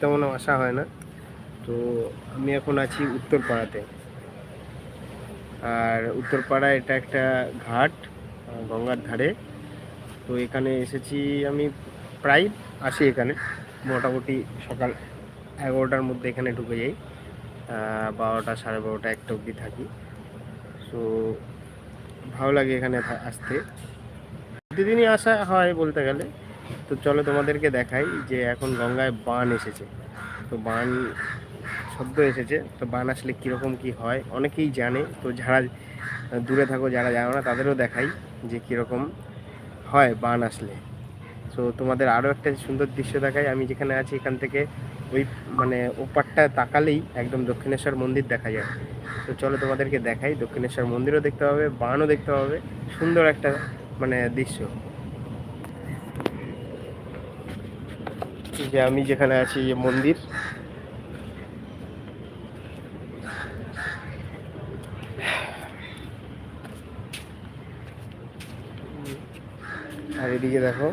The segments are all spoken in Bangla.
তেমন আসা হয় না। তো আমি এখন আছি উত্তরপাড়াতে। আর উত্তরপাড়া এটা একটা ঘাট গঙ্গার ধারে। তো এখানে এসেছি আমি প্রায় আসি এখানে। মোটামুটি সকাল এগারোটার মধ্যে এখানে ঢুকে যাই। বারোটা সাড়ে বারোটা একটা অবধি থাকি। তো ভালো লাগে এখানে আসতে। প্রতিদিনই আসা হয় বলতে গেলে। তো চলো তোমাদেরকে দেখাই যে এখন গঙ্গায় বান এসেছে। তো বান শব্দ এসেছে, তো বান আসলে কীরকম কি হয় অনেকেই জানে। তো যারা দূরে থাকো, যারা জানো না, তাদেরও দেখাই যে কীরকম হয় বান আসলে। তো তোমাদের আরও একটা সুন্দর দৃশ্য দেখাই। আমি যেখানে আছি, এখান থেকে ওই মানে ওপারটা তাকালেই একদম দক্ষিণেশ্বর মন্দির দেখা যায়। তো চলো তোমাদেরকে দেখাই। দক্ষিণেশ্বর মন্দিরও দেখতে হবে বানও দেখতে হবে সুন্দর একটা মানে দৃশ্য। যে আমি যেখানে আছি এই মন্দির। আর এদিকে দেখো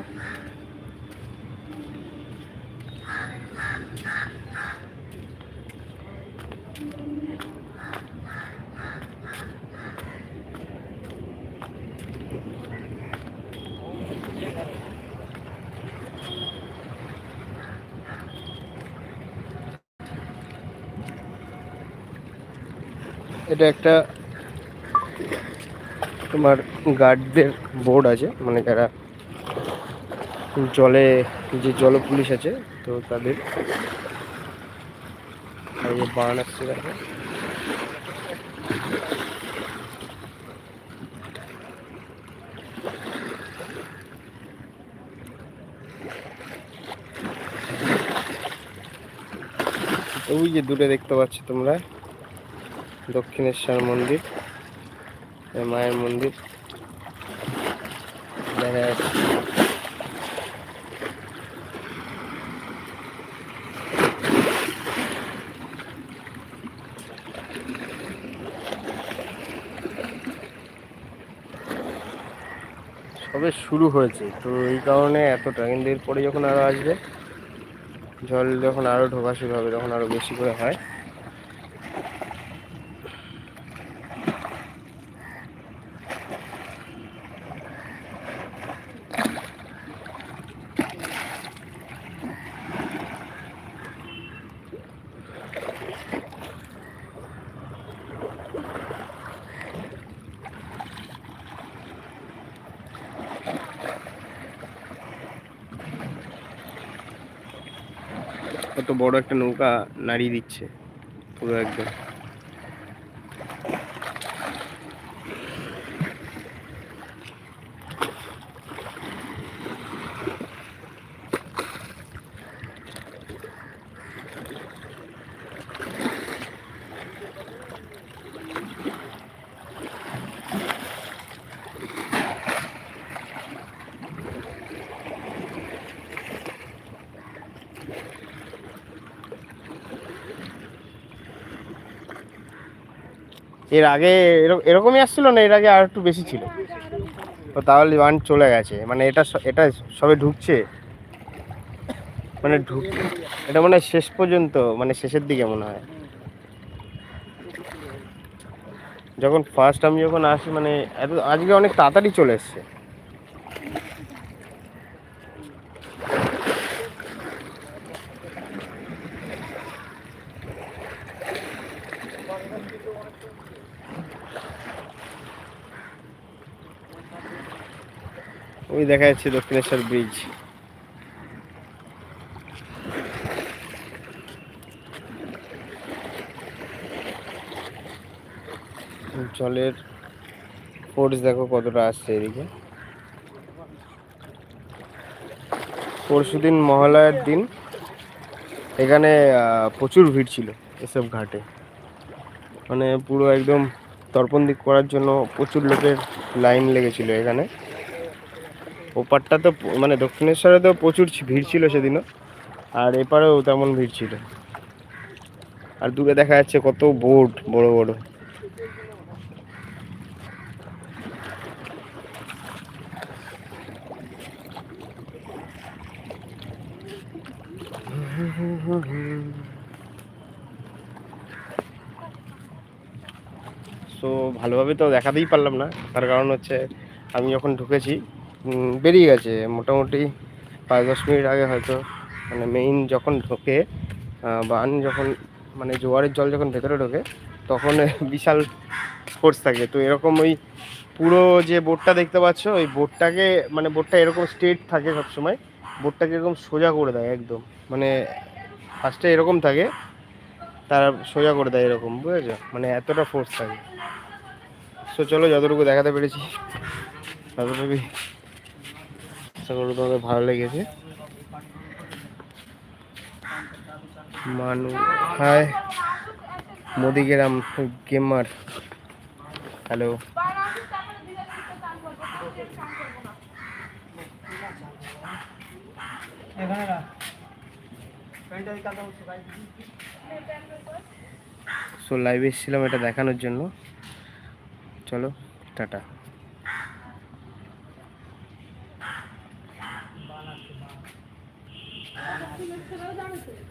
এটা একটা তোমার গার্ডদের বোর্ড আছে মানে যারা জলে, যে জল পুলিশ আছে, তো তাদের বান আসছে দেখো। ওই যে দূরে দেখতে পাচ্ছ তোমরা। দক্ষিণেশ্বর মন্দির মায়ের মন্দির। দেখা যাচ্ছে। সবে শুরু হয়েছে, তো এই কারণে এতটা। কিন্তু এরপরে যখন আরও আসবে, জল যখন আরও ঢোকা শুরু হবে, তখন আরও বেশি করে হয়। কত বড় একটা নৌকা নাড়িয়ে দিচ্ছে। পুরো একদম। এর আগে এরক- এরকমই আসছিল না? এর আগে আর একটু বেশি ছিল? তো তাহলে ওয়ান চলে গেছে। মানে এটা এটা সবে ঢুকছে? মানে ঢুক, এটা মনে শেষ পর্যন্ত মানে শেষের দিকে মনে হয়। যখন ফার্স্ট আমি যখন আসি মানে এত, আজকে অনেক তাড়াতাড়ি চলে এসছে। ওই দেখা যাচ্ছে দক্ষিণেশ্বর ব্রিজ জলের ফোর্স দেখো কতটা আসছে এদিকে। পরশুদিন মহালয়ার দিন এখানে প্রচুর ভিড় ছিল এসব ঘাটে। মানে পুরো একদম তর্পণ দিক করার জন্য প্রচুর লোকের লাইন লেগেছিল এখানে। ওপারটা তো মানে দক্ষিণেশ্বরে তো প্রচুর ভিড় ছিল সেদিনও, আর এপারেও তেমন ভিড় ছিল। আর দূরে দেখা যাচ্ছে কত বোট, বড় বড়। সো ভালোভাবে তো দেখাতেই পারলাম না। তার কারণ হচ্ছে, আমি যখন ঢুকেছি বেরিয়ে গেছে। মোটামুটি পাঁচ দশ মিনিট আগে হয়তো মানে মেইন যখন ঢোকে বান যখন মানে জোয়ারের জল যখন ভেতরে ঢোকে, তখন বিশাল ফোর্স থাকে। তো এরকম ওই পুরো যে বোটটা দেখতে পাচ্ছ, ওই বোটটাকে মানে বোটটা এরকম স্ট্রেট থাকে সবসময়। বোটটাকে এরকম সোজা করে দেয় একদম। মানে ফার্স্টে এরকম থাকে, তারা সোজা করে দেয় এরকম, বুঝেছ? মানে এতটা ফোর্স থাকে। সো চলো যতটুকু দেখাতে পেরেছি, ততটুকুই। আশা করি তোমাদের ভালো লেগেছে। মানু হায় মোদিগ্রাম গেমার। হ্যালো। সো লাইভে এসেছিলাম এটা দেখানোর জন্য। চলো, টাটা। দাঁড়াতে